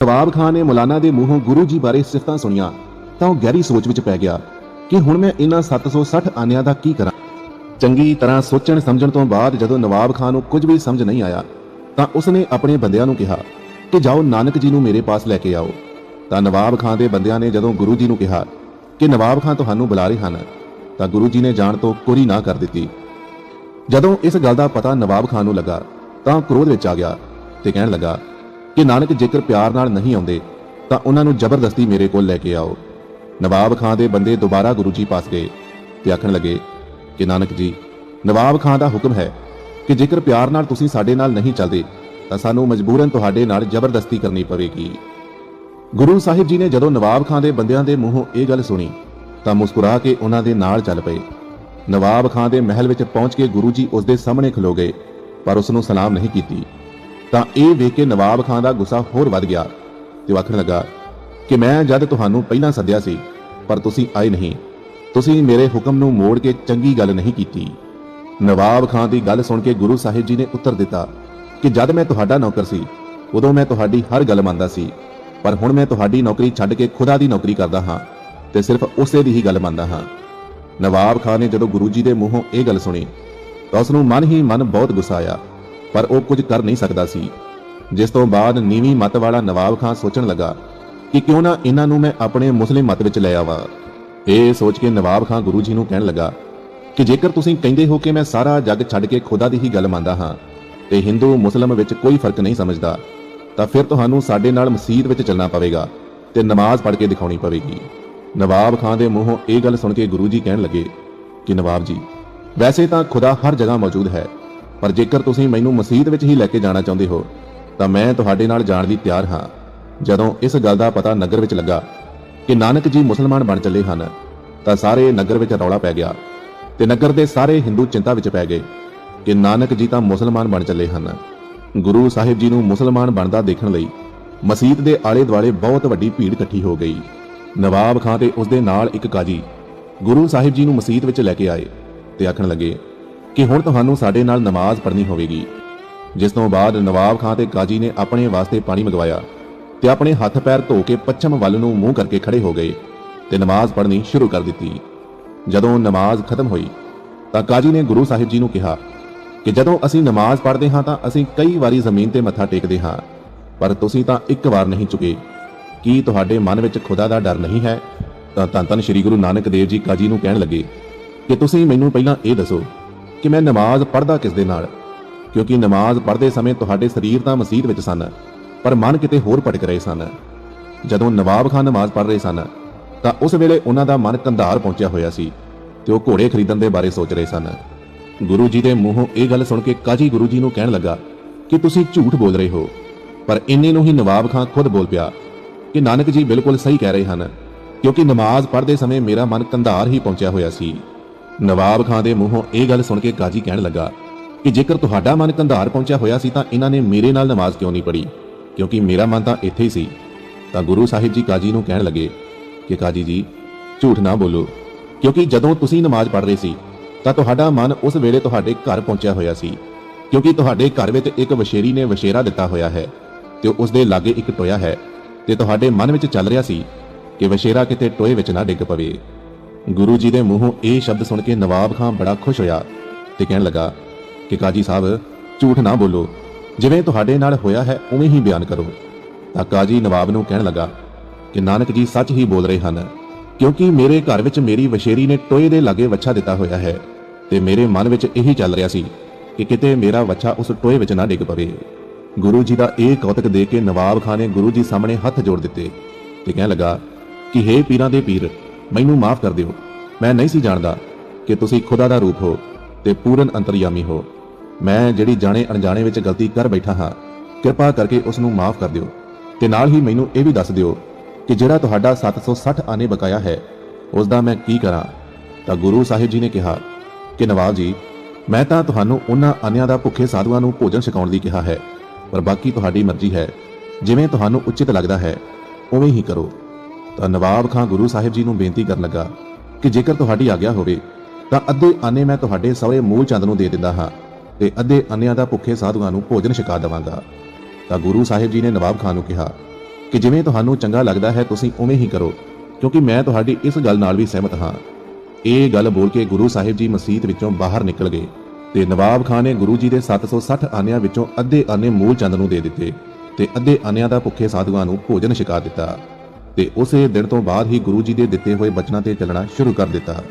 ਨਵਾਬ ਖਾਨ ਨੇ ਮੌਲਾਨਾ ਦੇ ਮੂੰਹੋਂ ਗੁਰੂ ਜੀ ਬਾਰੇ ਸਿਫਤਾਂ ਸੁਣੀਆਂ, ਤਾਂ ਉਹ ਗਹਿਰੀ ਸੋਚ ਵਿੱਚ ਪੈ ਗਿਆ ਕਿ ਹੁਣ ਮੈਂ ਇਹਨਾਂ 760 ਆਨਿਆਂ ਦਾ ਕੀ ਕਰਾਂ। ਚੰਗੀ ਤਰ੍ਹਾਂ ਸੋਚਣ ਸਮਝਣ ਤੋਂ ਬਾਅਦ ਜਦੋਂ ਨਵਾਬ ਖਾਨ ਨੂੰ ਕੁਝ ਵੀ ਸਮਝ ਨਹੀਂ ਆਇਆ, ਤਾਂ ਉਸਨੇ ਆਪਣੇ ਬੰਦਿਆਂ ਨੂੰ ਕਿਹਾ ਕਿ ਜਾਓ ਨਾਨਕ ਜੀ ਨੂੰ ਮੇਰੇ ਪਾਸ ਲੈ ਕੇ ਆਓ। ਤਾਂ ਨਵਾਬ ਖਾਨ ਦੇ ਬੰਦਿਆਂ ਨੇ ਜਦੋਂ ਗੁਰੂ ਜੀ ਨੂੰ ਕਿਹਾ ਕਿ ਨਵਾਬ ਖਾਨ ਤੁਹਾਨੂੰ ਬੁਲਾ ਰਹੇ ਹਨ, ਤਾਂ ਗੁਰੂ ਜੀ ਨੇ ਜਾਣ ਤੋਂ ਕੋਰੀ ਨਾ ਕਰ ਦਿੱਤੀ। ਜਦੋਂ ਇਸ ਗੱਲ ਦਾ ਪਤਾ ਨਵਾਬ ਖਾਨ ਨੂੰ ਲੱਗਾ, ਤਾਂ ਉਹ ਕ੍ਰੋਧ ਵਿੱਚ ਆ ਗਿਆ ਤੇ ਕਹਿਣ ਲੱਗਾ ਕਿ ਨਾਨਕ ਜੇਕਰ ਪਿਆਰ ਨਾਲ ਨਹੀਂ ਆਉਂਦੇ, ਤਾਂ ਉਹਨਾਂ ਨੂੰ ਜ਼ਬਰਦਸਤੀ ਮੇਰੇ ਕੋਲ ਲੈ ਕੇ ਆਓ। ਨਵਾਬ ਖਾਨ ਦੇ ਬੰਦੇ ਦੁਬਾਰਾ ਗੁਰੂ ਜੀ ਪਾਸ ਗਏ ਤੇ ਆਖਣ ਲੱਗੇ ਕਿ ਨਾਨਕ ਜੀ, ਨਵਾਬ ਖਾਨ ਦਾ ਹੁਕਮ ਹੈ ਕਿ ਜੇਕਰ ਪਿਆਰ ਨਾਲ ਤੁਸੀਂ ਸਾਡੇ ਨਾਲ ਨਹੀਂ ਚੱਲਦੇ, ਤਾਂ ਸਾਨੂੰ ਮਜਬੂਰਨ ਤੁਹਾਡੇ ਨਾਲ ਜ਼ਬਰਦਸਤੀ ਕਰਨੀ ਪਵੇਗੀ। ਗੁਰੂ ਸਾਹਿਬ ਜੀ ਨੇ ਜਦੋਂ ਨਵਾਬ ਖਾਨ ਦੇ ਬੰਦਿਆਂ ਦੇ ਮੂੰਹੋਂ ਇਹ ਗੱਲ ਸੁਣੀ, ਤਾਂ ਮੁਸਕਰਾ ਕੇ ਉਹਨਾਂ ਦੇ ਨਾਲ ਚੱਲ ਪਏ। ਨਵਾਬ ਖਾਨ ਦੇ ਮਹਿਲ ਵਿੱਚ ਪਹੁੰਚ ਕੇ ਗੁਰੂ ਜੀ ਉਸ ਦੇ ਸਾਹਮਣੇ ਖਲੋ ਗਏ, ਪਰ ਉਸ ਨੂੰ ਸਲਾਮ ਨਹੀਂ ਕੀਤੀ। ਤਾਂ ਇਹ ਵੇਖ ਕੇ ਨਵਾਬ ਖਾਨ ਦਾ ਗੁੱਸਾ ਹੋਰ ਵੱਧ ਗਿਆ ਤੇ ਉਹ ਆਖਣ ਲੱਗਾ ਕਿ ਮੈਂ ਜਦ ਤੁਹਾਨੂੰ ਪਹਿਲਾਂ ਸੱਦਿਆ ਸੀ, ਪਰ ਤੁਸੀਂ ਆਏ ਨਹੀਂ। ਤੁਸੀਂ ਮੇਰੇ ਹੁਕਮ ਨੂੰ ਮੋੜ ਕੇ ਚੰਗੀ ਗੱਲ ਨਹੀਂ ਕੀਤੀ। ਨਵਾਬ ਖਾਨ ਦੀ ਗੱਲ ਸੁਣ ਕੇ ਗੁਰੂ ਸਾਹਿਬ ਜੀ ਨੇ ਉੱਤਰ ਦਿੱਤਾ ਕਿ ਜਦ ਮੈਂ ਤੁਹਾਡਾ ਨੌਕਰ ਸੀ, ਉਦੋਂ ਮੈਂ ਤੁਹਾਡੀ ਹਰ ਗੱਲ ਮੰਨਦਾ ਸੀ, ਪਰ ਹੁਣ ਮੈਂ ਤੁਹਾਡੀ ਨੌਕਰੀ ਛੱਡ ਕੇ ਖੁਦਾ ਦੀ ਨੌਕਰੀ ਕਰਦਾ ਹਾਂ ਤੇ ਸਿਰਫ ਉਸੇ ਦੀ ਹੀ ਗੱਲ ਮੰਨਦਾ ਹਾਂ। ਨਵਾਬ ਖਾਨ ਨੇ ਜਦੋਂ ਗੁਰੂ ਜੀ ਦੇ ਮੂੰਹੋਂ ਇਹ ਗੱਲ ਸੁਣੀ, ਤਾਂ ਉਸ ਨੂੰ ਮਨ ਹੀ ਮਨ ਬਹੁਤ ਗੁੱਸਾ ਆਇਆ। ਪਰ ਉਹ ਕੁਝ ਕਰ ਨਹੀਂ ਸਕਦਾ ਸੀ। ਜਿਸ ਤੋਂ ਬਾਅਦ ਨੀਵੀਂ ਮਤ ਵਾਲਾ ਨਵਾਬ ਖਾਨ ਸੋਚਣ ਲੱਗਾ ਕਿ ਕਿਉਂ ਨਾ ਇਹਨਾਂ ਨੂੰ ਮੈਂ ਆਪਣੇ ਮੁਸਲਿਮ ਮਤ ਵਿੱਚ ਲੈ ਆਵਾਂ। ਇਹ ਸੋਚ ਕੇ ਨਵਾਬ ਖਾਨ ਗੁਰੂ ਜੀ ਨੂੰ ਕਹਿਣ ਲੱਗਾ ਕਿ ਜੇਕਰ ਤੁਸੀਂ ਕਹਿੰਦੇ ਹੋ ਕਿ ਮੈਂ ਸਾਰਾ ਜੱਗ ਛੱਡ ਕੇ ਖੁਦਾ ਦੀ ਹੀ ਗੱਲ ਮੰਨਦਾ ਹਾਂ ਤੇ ਹਿੰਦੂ ਮੁਸਲਮ ਵਿੱਚ ਕੋਈ ਫ਼ਰਕ ਨਹੀਂ ਸਮਝਦਾ, ਤਾਂ ਫਿਰ ਤੁਹਾਨੂੰ ਸਾਡੇ ਨਾਲ ਮਸਜਿਦ ਵਿੱਚ ਚੱਲਣਾ ਪਵੇਗਾ ਤੇ ਨਮਾਜ਼ ਪੜ੍ਹ ਕੇ ਦਿਖਾਉਣੀ ਪਵੇਗੀ। ਨਵਾਬ ਖਾਨ ਦੇ ਮੂੰਹੋਂ ਇਹ ਗੱਲ ਸੁਣ ਕੇ ਗੁਰੂ ਜੀ ਕਹਿਣ ਲੱਗੇ ਕਿ ਨਵਾਬ ਜੀ, ਵੈਸੇ ਤਾਂ ਖੁਦਾ ਹਰ ਜਗ੍ਹਾ ਮੌਜੂਦ ਹੈ ਪਰ ਜੇਕਰ ਤੁਸੀਂ ਮੈਨੂੰ ਮਸਜਿਦ ਵਿੱਚ ਹੀ ਲੈ ਕੇ ਜਾਣਾ ਚਾਹੁੰਦੇ ਹੋ, ਤਾਂ ਮੈਂ ਤੁਹਾਡੇ ਨਾਲ ਜਾਣ ਲਈ ਤਿਆਰ ਹਾਂ। ਜਦੋਂ ਇਸ ਗੱਲ ਦਾ ਪਤਾ ਨਗਰ ਵਿੱਚ ਲੱਗਾ ਕਿ ਨਾਨਕ ਜੀ ਮੁਸਲਮਾਨ ਬਣ ਚੱਲੇ ਹਨ, ਤਾਂ ਸਾਰੇ ਨਗਰ ਵਿੱਚ ਰੌਲਾ ਪੈ ਗਿਆ ਤੇ ਨਗਰ ਦੇ ਸਾਰੇ ਹਿੰਦੂ ਚਿੰਤਾ ਵਿੱਚ ਪੈ ਗਏ ਕਿ ਨਾਨਕ ਜੀ ਤਾਂ ਮੁਸਲਮਾਨ ਬਣ ਚੱਲੇ ਹਨ। ਗੁਰੂ ਸਾਹਿਬ ਜੀ ਨੂੰ ਮੁਸਲਮਾਨ ਬਣਦਾ ਦੇਖਣ ਲਈ ਮਸਜਿਦ ਦੇ ਆਲੇ ਦੁਆਲੇ ਬਹੁਤ ਵੱਡੀ ਭੀੜ ਇਕੱਠੀ ਹੋ ਗਈ। ਨਵਾਬ ਖਾਨ ਤੇ ਉਸ ਦੇ ਨਾਲ ਇੱਕ ਕਾਜੀ ਗੁਰੂ ਸਾਹਿਬ ਜੀ ਨੂੰ ਮਸਜਿਦ ਵਿੱਚ ਲੈ ਕੇ ਆਏ ਤੇ ਆਖਣ ਲੱਗੇ ਕਿ ਹੁਣ ਤੁਹਾਨੂੰ ਸਾਡੇ ਨਾਲ ਨਮਾਜ਼ ਪੜ੍ਹਨੀ ਹੋਵੇਗੀ। ਜਿਸ ਤੋਂ ਬਾਅਦ ਨਵਾਬ ਖਾਨ ਤੇ ਕਾਜੀ ਨੇ ਆਪਣੇ ਵਾਸਤੇ ਪਾਣੀ ਮੰਗਵਾਇਆ ਤੇ ਆਪਣੇ ਹੱਥ ਪੈਰ ਧੋ ਕੇ ਪੱਛਮ ਵੱਲ ਨੂੰ ਮੂੰਹ ਕਰਕੇ ਖੜੇ ਹੋ ਗਏ ਤੇ ਨਮਾਜ਼ ਪੜ੍ਹਨੀ ਸ਼ੁਰੂ ਕਰ ਦਿੱਤੀ। ਜਦੋਂ ਨਮਾਜ਼ ਖਤਮ ਹੋਈ, ਤਾਂ ਕਾਜੀ ਨੇ ਗੁਰੂ ਸਾਹਿਬ ਜੀ ਨੂੰ ਕਿਹਾ ਕਿ ਜਦੋਂ ਅਸੀਂ ਨਮਾਜ਼ ਪੜ੍ਹਦੇ ਹਾਂ ਤਾਂ ਅਸੀਂ ਕਈ ਵਾਰੀ ਜ਼ਮੀਨ ਤੇ ਮੱਥਾ ਟੇਕਦੇ ਹਾਂ, ਪਰ ਤੁਸੀਂ ਤਾਂ ਇੱਕ ਵਾਰ ਨਹੀਂ ਚੁਕੇ। ਕੀ ਤੁਹਾਡੇ ਮਨ ਵਿੱਚ ਖੁਦਾ ਦਾ ਡਰ ਨਹੀਂ ਹੈ? ਤਾਂ ਧੰਨ ਧੰਨ ਸ੍ਰੀ ਗੁਰੂ ਨਾਨਕ ਦੇਵ ਜੀ ਕਾਜੀ ਨੂੰ ਕਹਿਣ ਲੱਗੇ ਕਿ ਤੁਸੀਂ ਮੈਨੂੰ ਪਹਿਲਾਂ ਇਹ ਦੱਸੋ ਕਿ ਮੈਂ ਨਮਾਜ਼ ਪੜ੍ਹਦਾ ਕਿਸ ਦੇ ਨਾਲ? ਕਿਉਂਕਿ ਨਮਾਜ਼ ਪੜ੍ਹਦੇ ਸਮੇਂ ਤੁਹਾਡੇ ਸਰੀਰ ਤਾਂ ਮਸਜਿਦ ਵਿੱਚ ਸਨ, ਪਰ ਮਨ ਕਿਤੇ ਹੋਰ ਭਟਕ ਰਹੇ ਸਨ। ਜਦੋਂ ਨਵਾਬ ਖਾਨ ਨਮਾਜ਼ ਪੜ੍ਹ ਰਹੇ ਸਨ, ਤਾਂ ਉਸ ਵੇਲੇ ਉਹਨਾਂ ਦਾ ਮਨ ਕੰਧਾਰ ਪਹੁੰਚਿਆ ਹੋਇਆ ਸੀ ਤੇ ਉਹ ਘੋੜੇ ਖਰੀਦਣ ਦੇ ਬਾਰੇ ਸੋਚ ਰਹੇ ਸਨ। ਗੁਰੂ ਜੀ ਦੇ ਮੂੰਹੋਂ ਇਹ ਗੱਲ ਸੁਣ ਕੇ ਕਾਜੀ ਗੁਰੂ ਜੀ ਨੂੰ ਕਹਿਣ ਲੱਗਾ ਕਿ ਤੁਸੀਂ ਝੂਠ ਬੋਲ ਰਹੇ ਹੋ, ਪਰ ਇੰਨੇ ਨੂੰ ਹੀ ਨਵਾਬ ਖਾਨ ਖੁਦ ਬੋਲ ਪਿਆ ਕਿ ਨਾਨਕ ਜੀ ਬਿਲਕੁਲ ਸਹੀ ਕਹਿ ਰਹੇ ਹਨ, ਕਿਉਂਕਿ ਨਮਾਜ਼ ਪੜ੍ਹਦੇ ਸਮੇਂ ਮੇਰਾ ਮਨ ਕੰਧਾਰ ਹੀ ਪਹੁੰਚਿਆ ਹੋਇਆ ਸੀ। ਨਵਾਬ ਖਾਨ ਦੇ ਮੂੰਹੋਂ ਇਹ ਗੱਲ ਸੁਣ ਕੇ ਕਾਜੀ ਕਹਿਣ ਲੱਗਾ ਕਿ ਜੇਕਰ ਤੁਹਾਡਾ ਮਨ ਕੰਧਾਰ ਪਹੁੰਚਿਆ ਹੋਇਆ ਸੀ ਤਾਂ ਇਹਨਾਂ ਨੇ ਮੇਰੇ ਨਾਲ ਨਮਾਜ਼ ਕਿਉਂ ਨਹੀਂ ਪੜ੍ਹੀ? ਕਿਉਂਕਿ ਮੇਰਾ ਮਨ ਤਾਂ ਇੱਥੇ ਹੀ ਸੀ। ਤਾਂ ਗੁਰੂ ਸਾਹਿਬ ਜੀ ਕਾਜੀ ਨੂੰ ਕਹਿਣ ਲੱਗੇ ਕਿ ਕਾਜੀ ਜੀ, ਝੂਠ ਨਾ ਬੋਲੋ, ਕਿਉਂਕਿ ਜਦੋਂ ਤੁਸੀਂ ਨਮਾਜ਼ ਪੜ੍ਹ ਰਹੇ ਸੀ, ਤਾਂ ਤੁਹਾਡਾ ਮਨ ਉਸ ਵੇਲੇ ਤੁਹਾਡੇ ਘਰ ਪਹੁੰਚਿਆ ਹੋਇਆ ਸੀ। ਕਿਉਂਕਿ ਤੁਹਾਡੇ ਘਰ ਵਿੱਚ ਇੱਕ ਵਸ਼ੇਰੀ ਨੇ ਵਸ਼ੇਰਾ ਦਿੱਤਾ ਹੋਇਆ ਹੈ ਤੇ ਉਸ ਦੇ ਲਾਗੇ ਇੱਕ ਟੋਇਆ ਹੈ ਤੇ ਤੁਹਾਡੇ ਮਨ ਵਿੱਚ ਚੱਲ ਰਿਹਾ ਸੀ ਕਿ ਵਸ਼ੇਰਾ ਕਿਤੇ ਟੋਏ ਵਿੱਚ ਨਾ ਡਿੱਗ ਪਵੇ। ਗੁਰੂ ਜੀ ਦੇ ਮੂੰਹੋਂ ਇਹ ਸ਼ਬਦ ਸੁਣ ਕੇ ਨਵਾਬ ਖਾਨ ਬੜਾ ਖੁਸ਼ ਹੋਇਆ ਤੇ ਕਹਿਣ ਲੱਗਾ ਕਿ ਕਾਜੀ ਸਾਹਿਬ, ਝੂਠ ਨਾ ਬੋਲੋ। ਜਿਵੇਂ ਤੁਹਾਡੇ ਨਾਲ ਹੋਇਆ ਹੈ, ਉਵੇਂ ਹੀ ਬਿਆਨ ਕਰੋ। ਤਾਂ ਕਾਜੀ ਨਵਾਬ ਨੂੰ ਕਹਿਣ ਲੱਗਾ ਕਿ ਨਾਨਕ ਜੀ ਸੱਚ ਹੀ ਬੋਲ ਰਹੇ ਹਨ, ਕਿਉਂਕਿ ਮੇਰੇ ਘਰ ਵਿੱਚ ਮੇਰੀ ਵਸ਼ੇਰੀ ਨੇ ਟੋਏ ਦੇ ਲਾਗੇ ਵੱਛਾ ਦਿੱਤਾ ਹੋਇਆ ਹੈ ਤੇ ਮੇਰੇ ਮਨ ਵਿੱਚ ਇਹੀ ਚੱਲ ਰਿਹਾ ਸੀ ਕਿ ਕਿਤੇ ਮੇਰਾ ਵੱਛਾ ਉਸ ਟੋਏ ਵਿੱਚ ਨਾ ਡਿੱਗ ਪਵੇ। ਗੁਰੂ ਜੀ ਦਾ ਇਹ ਕੌਤਕ ਦੇਖ ਕੇ ਨਵਾਬ ਖਾਨ ਨੇ ਗੁਰੂ ਜੀ ਸਾਹਮਣੇ ਹੱਥ ਜੋੜ ਦਿੱਤੇ ਤੇ ਕਹਿਣ ਲੱਗਾ ਕਿ ਹੇ ਪੀਰਾਂ ਦੇ ਪੀਰ ਮੈਨੂੰ ਮਾਫ ਕਰ ਦਿਓ। ਮੈਂ ਨਹੀਂ ਸੀ ਜਾਣਦਾ ਕਿ ਤੁਸੀਂ ਖੁਦਾ ਦਾ ਰੂਪ ਹੋ ਤੇ ਪੂਰਨ ਅੰਤਰਯਾਮੀ ਹੋ। ਮੈਂ ਜਿਹੜੀ ਜਾਣੇ ਅਣਜਾਣੇ ਵਿੱਚ ਗਲਤੀ ਕਰ ਬੈਠਾ ਹਾਂ, ਕਿਰਪਾ ਕਰਕੇ ਉਸ ਨੂੰ ਮਾਫ ਕਰ ਦਿਓ। ਤੇ ਨਾਲ ਹੀ ਮੈਨੂੰ ਇਹ ਵੀ ਦੱਸ ਦਿਓ ਕਿ ਜਿਹੜਾ ਤੁਹਾਡਾ 760 ਆਨੇ ਬਕਾਇਆ ਹੈ ਉਸ ਦਾ ਮੈਂ ਕੀ ਕਰਾਂ? ਤਾਂ ਗੁਰੂ ਸਾਹਿਬ ਜੀ ਨੇ ਕਿਹਾ ਕਿ ਨਵਾਬ ਜੀ, ਮੈਂ ਤਾਂ ਤੁਹਾਨੂੰ ਉਹਨਾਂ ਆਨਿਆਂ ਦਾ ਭੁੱਖੇ ਸਾਧੂਆਂ ਨੂੰ ਭੋਜਨ ਛਕਾਉਣ ਲਈ ਕਿਹਾ ਹੈ, ਪਰ ਬਾਕੀ ਤੁਹਾਡੀ ਮਰਜ਼ੀ ਹੈ। ਜਿਵੇਂ ਤੁਹਾਨੂੰ ਉਚਿਤ ਲੱਗਦਾ ਹੈ, ਉਵੇਂ ਹੀ ਕਰੋ। ਤਾਂ ਨਵਾਬ ਖਾਂ ਗੁਰੂ ਸਾਹਿਬ ਜੀ ਨੂੰ ਬੇਨਤੀ ਕਰਨ ਲੱਗਾ ਕਿ ਜੇਕਰ ਤੁਹਾਡੀ ਆਗਿਆ ਹੋਵੇ, ਤਾਂ ਅੱਧੇ ਆਨੇ ਮੈਂ ਤੁਹਾਡੇ ਸਹੁਰੇ ਮੂਲ ਚੰਦ ਨੂੰ ਦੇ ਦਿੰਦਾ ਹਾਂ ਤੇ ਅੱਧੇ ਅੰਨਿਆਂ ਦਾ ਭੁੱਖੇ ਸਾਧੂਆਂ ਨੂੰ ਭੋਜਨ ਛਕਾ ਦੇਵਾਂਗਾ। ਤਾਂ ਗੁਰੂ ਸਾਹਿਬ ਜੀ ਨੇ ਨਵਾਬ ਖਾਨ ਨੂੰ ਕਿਹਾ ਕਿ ਜਿਵੇਂ ਤੁਹਾਨੂੰ ਚੰਗਾ ਲੱਗਦਾ ਹੈ, ਤੁਸੀਂ ਉਵੇਂ ਹੀ ਕਰੋ, ਕਿਉਂਕਿ ਮੈਂ ਤੁਹਾਡੀ ਇਸ ਗੱਲ ਨਾਲ ਵੀ ਸਹਿਮਤ ਹਾਂ। ਇਹ ਗੱਲ ਬੋਲ ਕੇ ਗੁਰੂ ਸਾਹਿਬ ਜੀ ਮਸਜਿਦ ਵਿੱਚੋਂ ਬਾਹਰ ਨਿਕਲ ਗਏ ਤੇ ਨਵਾਬ ਖਾਨ ਨੇ ਗੁਰੂ ਜੀ ਦੇ 760 ਆਨਿਆਂ ਵਿੱਚੋਂ ਅੱਧੇ ਆਨੇ ਮੂਲ ਚੰਦ ਨੂੰ ਦੇ ਦਿੱਤੇ ਤੇ ਅੱਧੇ ਆਨਿਆਂ ਦਾ ਭੁੱਖੇ ਸਾਧੂਆਂ ਨੂੰ ਭੋਜਨ ਛਕਾ ਦਿੱਤਾ। ਤੇ ਉਸੇ ਦਿਨ ਤੋਂ ਬਾਅਦ ਹੀ ਗੁਰੂ ਜੀ ਦੇ ਦਿੱਤੇ ਹੋਏ ਬਚਨਾਂ ਤੇ ਚੱਲਣਾ ਸ਼ੁਰੂ ਕਰ ਦਿੱਤਾ।